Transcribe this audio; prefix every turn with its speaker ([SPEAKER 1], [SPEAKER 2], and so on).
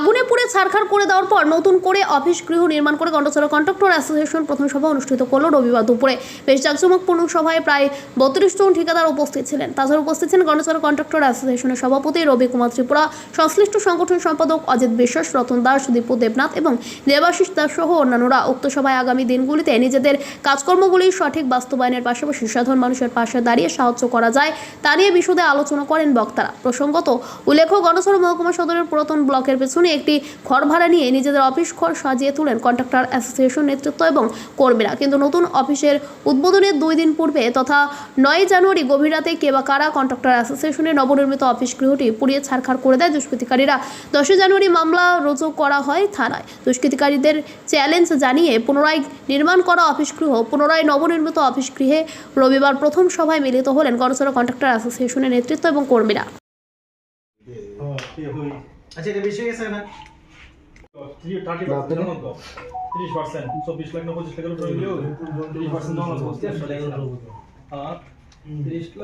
[SPEAKER 1] আগুনে পুড়ে ছারখার করে দেওয়ার পর নতুন করে অফিস গৃহ নির্মাণ করে গন্ডচড়া কন্ট্রাক্টর অ্যাসোসিয়েশন প্রথম সভা অনুষ্ঠিত করল রবিবার দুপুরে। বেশ জাঁকজমকপূর্ণ সভায় প্রায় বত্রিশ জন ঠিকাদার উপস্থিত ছিলেন। তাছাড়া উপস্থিত ছিলেন গন্ডচড়া কন্ট্রাক্টর অ্যাসোসিয়েশনের সভাপতি রবি কুমার ত্রিপুরা, সংশ্লিষ্ট সংগঠন সম্পাদক অজিত বিশ্বাস, রতন দাস দীপু দেবনাথ এবং দেবাশিস দাস সহ অন্যান্যরা। উক্ত সভায় আগামী দিনগুলিতে নিজেদের কাজকর্মগুলি সঠিক বাস্তবায়নের পাশাপাশি সাধারণ মানুষের পাশে দাঁড়িয়ে সাহায্য করা যায়, তা নিয়ে বিশদে আলোচনা করেন বক্তারা। প্রসঙ্গত, উল্লেখ্য গণসর মহকুমা সদরের পুরাতন ব্লকের পেছনে একটি ঘর ভাড়া নিয়ে নিজেদের অফিস ঘর সাজিয়ে তোলেন কন্ট্রাক্টর অ্যাসোসিয়েশন নেতৃত্ব এবং কর্মীরা। কিন্তু নতুন অফিসের উদ্বোধনের দুই দিন পূর্বে তথা নয় জানুয়ারি গভীর রাতে কে বা কারা কন্ট্রাক্টর অ্যাসোসিয়েশনের নবনির্মিত অফিস গৃহটি পুড়িয়ে ছাড়খাড় করে দেয় দুষ্কৃতিকারীরা। দশই জানুয়ারি মামলা রুজু করা হয় থানায়। দুষ্কৃতিকারীদের চ্যালেঞ্জ জানিয়ে পুনরায় নির্মাণ করা অফিস গৃহ, পুনরায় নবনির্মিত অফিস গৃহে রবিবার প্রথম সভায় মিলিত হলেন গণসড়ক কন্ট্রাক্টর অ্যাসোসিয়েশনের নেতৃত্ব এবং কর্মীরা।
[SPEAKER 2] আচ্ছা এটা বেশি হয়ে গেছে না
[SPEAKER 3] তিরিশ পার্সেন্ট চব্বিশ লাখ না পঁচিশ লাখের তিরিশ পার্সেন্ট তিরিশ লাখ